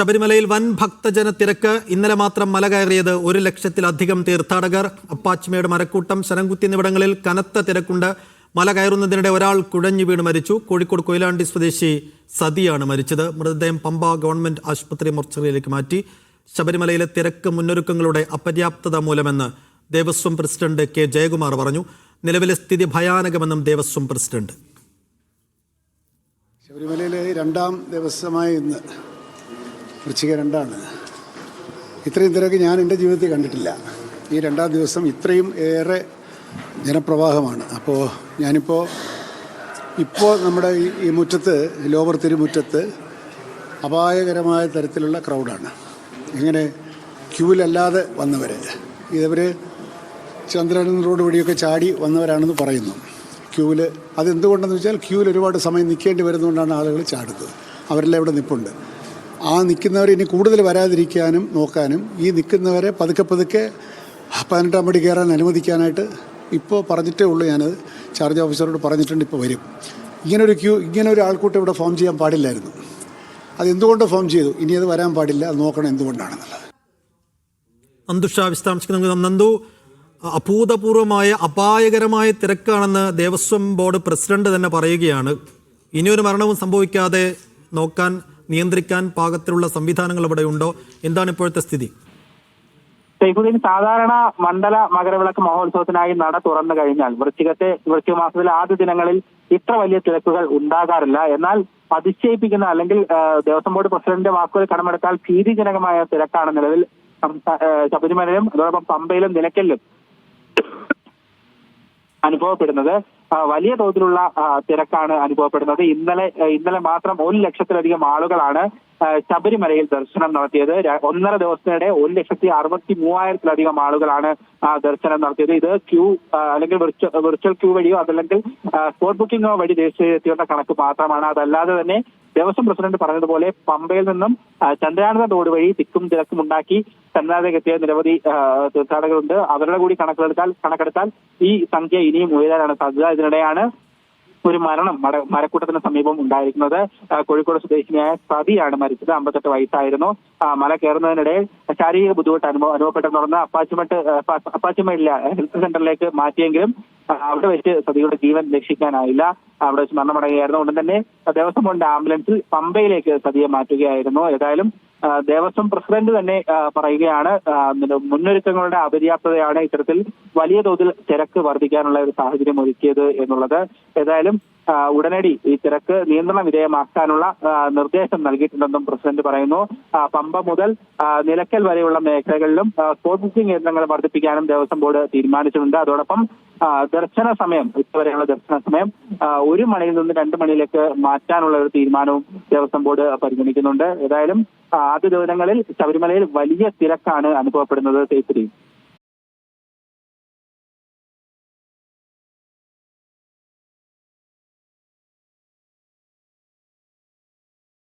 ശബരിമലയിൽ വൻ ഭക്തജന തിരക്ക്. ഇന്നലെ മാത്രം മല കയറിയത് ഒരു ലക്ഷത്തിലധികം തീർത്ഥാടകർ. അപ്പാച്ചിമേട് മരക്കൂട്ടം ശരംകുത്തി എന്നിവിടങ്ങളിൽ കനത്ത തിരക്കുണ്ട്. മല കയറുന്നതിനിടെ ഒരാൾ കുഴഞ്ഞു വീണ് മരിച്ചു. കോഴിക്കോട് കൊയിലാണ്ടി സ്വദേശി സതിയാണ് മരിച്ചത്. മൃതദേഹം പമ്പ ഗവൺമെന്റ് ആശുപത്രി മോർച്ചറിയിലേക്ക് മാറ്റി. ശബരിമലയിലെ തിരക്ക് മുന്നൊരുക്കങ്ങളുടെ അപര്യാപ്തത മൂലമെന്ന് ദേവസ്വം പ്രസിഡന്റ് കെ. ജയകുമാർ പറഞ്ഞു. നിലവിലെ സ്ഥിതി ഭയാനകമെന്നും ദേവസ്വം പ്രസിഡന്റ്. ശബരിമലയിലെ രണ്ടാം ദിവസമായ ഇന്ന് വൃശ്ചിക രണ്ടാണ്. ഇത്രയും തിരക്ക് ഞാൻ എന്റെ ജീവിതത്തിൽ കണ്ടിട്ടില്ല. ഈ രണ്ടാം ദിവസം ഇത്രയും ഏറെ ജനപ്രവാഹമാണ്. അപ്പോൾ ഞാനിപ്പോൾ ഇപ്പോൾ നമ്മുടെ ഈ മുറ്റത്ത് ലോവർ തിരുമുറ്റത്ത് അപായകരമായ തരത്തിലുള്ള ക്രൗഡാണ് ഇങ്ങനെ ക്യൂവിലല്ലാതെ വന്നവർ ഇതവർ ചന്ദ്രൻ റോഡ് വഴിയൊക്കെ ചാടി വന്നവരാണെന്ന് പറയുന്നു. ക്യൂവിൽ അതെന്തുകൊണ്ടെന്ന് വെച്ചാൽ ക്യൂവിൽ ഒരുപാട് സമയം നിൽക്കേണ്ടി വരുന്നതുകൊണ്ടാണ് ആളുകൾ ചാടുന്നത്. അവരെല്ലാം ഇവിടെ നിൽപ്പുണ്ട് ആ നിൽക്കുന്നവർ ഇനി കൂടുതൽ വരാതിരിക്കാനും നോക്കാനും ഈ നിൽക്കുന്നവരെ പതുക്കെ പതുക്കെ പതിനെട്ടാം പടി കയറാൻ അനുവദിക്കാനായിട്ട് ഇപ്പോൾ പറഞ്ഞിട്ടേ ഉള്ളൂ ഞാനത്. ചാർജ് ഓഫീസറോട് പറഞ്ഞിട്ടുണ്ട് ഇപ്പോൾ വരും. ഇങ്ങനൊരു ക്യൂ ഇങ്ങനൊരു ഒരു ആൾക്കൂട്ടം ഇവിടെ ഫോം ചെയ്യാൻ പാടില്ലായിരുന്നു. അതെന്തുകൊണ്ട് ഫോം ചെയ്തു? ഇനി അത് വരാൻ പാടില്ല. അത് നോക്കണം എന്തുകൊണ്ടാണെന്നുള്ളത്. നന്ദുഷ വിശദാംശങ്ങൾ നന്ദു അഭൂതപൂർവമായ അപായകരമായ തിരക്കാണെന്ന് ദേവസ്വം ബോർഡ് പ്രസിഡന്റ് തന്നെ പറയുകയാണ്. ഇനിയൊരു മരണവും സംഭവിക്കാതെ നോക്കാൻ നിയന്ത്രിക്കാൻ പാകത്തിലുള്ള സംവിധാനങ്ങൾ അവിടെ ഉണ്ടോ? എന്താണ് ഇപ്പോഴത്തെ സ്ഥിതി? സൈഫുദ്ദീൻ സാധാരണ മണ്ഡല മകരവിളക്ക് മഹോത്സവത്തിനായി നട തുറന്നു കഴിഞ്ഞാൽ വൃശ്ചികത്തെ വൃശ്ചിക മാസത്തിലെ ആദ്യ ദിനങ്ങളിൽ ഇത്ര വലിയ തിരക്കുകൾ ഉണ്ടാകാറില്ല. എന്നാൽ അതിശയിപ്പിക്കുന്ന അല്ലെങ്കിൽ ദേവസ്വം ബോർഡ് പ്രസിഡന്റിന്റെ വാക്കുകൾ കടമെടുത്താൽ ഭീതിജനകമായ തിരക്കാണ് നിലവിൽ ശബരിമലയിലും അതോടൊപ്പം പമ്പയിലും നിലയ്ക്കലിലും അനുഭവപ്പെടുന്നത്. വലിയ തോതിലുള്ള തിരക്കാണ് അനുഭവപ്പെടുന്നത്. ഇന്നലെ ഇന്നലെ മാത്രം ഒരു ലക്ഷത്തിലധികം ആളുകളാണ് ശബരിമലയിൽ ദർശനം നടത്തിയത്. ഒന്നര ദിവസത്തിനിടെ ഒരു ലക്ഷത്തി അറുപത്തി മൂവായിരത്തിലധികം ആളുകളാണ് ദർശനം നടത്തിയത്. ഇത് ക്യൂ അല്ലെങ്കിൽ വിർച്വൽ ക്യൂ വഴിയോ അതല്ലെങ്കിൽ സ്പോട്ട് ബുക്കിംഗോ വഴി ദേശീയത്തിയുടെ കണക്ക് മാത്രമാണ്. അതല്ലാതെ തന്നെ ദേവസ്വം പ്രസിഡന്റ് പറഞ്ഞതുപോലെ പമ്പയിൽ നിന്നും ചന്ദ്രാനന്ദ റോഡ് വഴി തിക്കും തിരക്കും ഉണ്ടാക്കി ചന്ദ്രാനന്ദക്ക് എത്തിയ നിരവധി തീർത്ഥാടകരുണ്ട്. അവരുടെ കൂടി കണക്കെടുത്താൽ കണക്കെടുത്താൽ ഈ സംഖ്യ ഇനിയും ഉയരാനാണ് സാധ്യത. ഇതിനിടെയാണ് ഒരു മരണം മര മരക്കൂട്ടത്തിന് സമീപം ഉണ്ടായിരിക്കുന്നത്. കോഴിക്കോട് സ്വദേശിനിയായ സതിയാണ് മരിച്ചത് അമ്പത്തെട്ട് വയസ്സായിരുന്നു. മല കയറുന്നതിനിടെ ശാരീരിക ബുദ്ധിമുട്ട് അനുഭവം അനുഭവപ്പെട്ടെന്ന് തുടർന്ന് അപ്പാച്ചിമട്ട് ഹെൽത്ത് സെന്ററിലേക്ക് മാറ്റിയെങ്കിലും അവിടെ വെച്ച് സതിയുടെ ജീവൻ രക്ഷിക്കാനായില്ല. അവിടെ വെച്ച് മരണമടയുകയായിരുന്നു ഉടൻ തന്നെ ദേവസ്വം ബോർഡിന്റെ ആംബുലൻസിൽ പമ്പയിലേക്ക് സതിയെ മാറ്റുകയായിരുന്നു. ഏതായാലും ദേവസ്വം പ്രസിഡന്റ് തന്നെ പറയുകയാണ് മുന്നൊരുക്കങ്ങളുടെ അപര്യാപ്തതയാണ് ഇത്തരത്തിൽ വലിയ തോതിൽ തിരക്ക് വർദ്ധിക്കാനുള്ള ഒരു സാഹചര്യം ഒരുക്കിയത് എന്നുള്ളത്. ഏതായാലും ഉടനടി ഈ തിരക്ക് നിയന്ത്രണ വിധേയമാക്കാനുള്ള നിർദ്ദേശം നൽകിയിട്ടുണ്ടെന്നും പ്രസിഡന്റ് പറയുന്നു. പമ്പ മുതൽ നിലയ്ക്കൽ വരെയുള്ള മേഖലകളിലും സ്പോട്ട് ബുക്കിംഗ് കേന്ദ്രങ്ങൾ വർദ്ധിപ്പിക്കാനും ദേവസ്വം ബോർഡ് തീരുമാനിച്ചിട്ടുണ്ട്. അതോടൊപ്പം ദർശന സമയം ഇതുവരെയുള്ള ദർശന സമയം ഒരു മണിയിൽ നിന്ന് രണ്ട് മണിയിലേക്ക് മാറ്റാനുള്ള ഒരു തീരുമാനവും ദേവസ്വം ബോർഡ് പരിഗണിക്കുന്നുണ്ട്. ഏതായാലും ആദ്യ ദിവസങ്ങളിൽ ശബരിമലയിൽ വലിയ തിരക്കാണ് അനുഭവപ്പെടുന്നത് സേഫ്റ്റി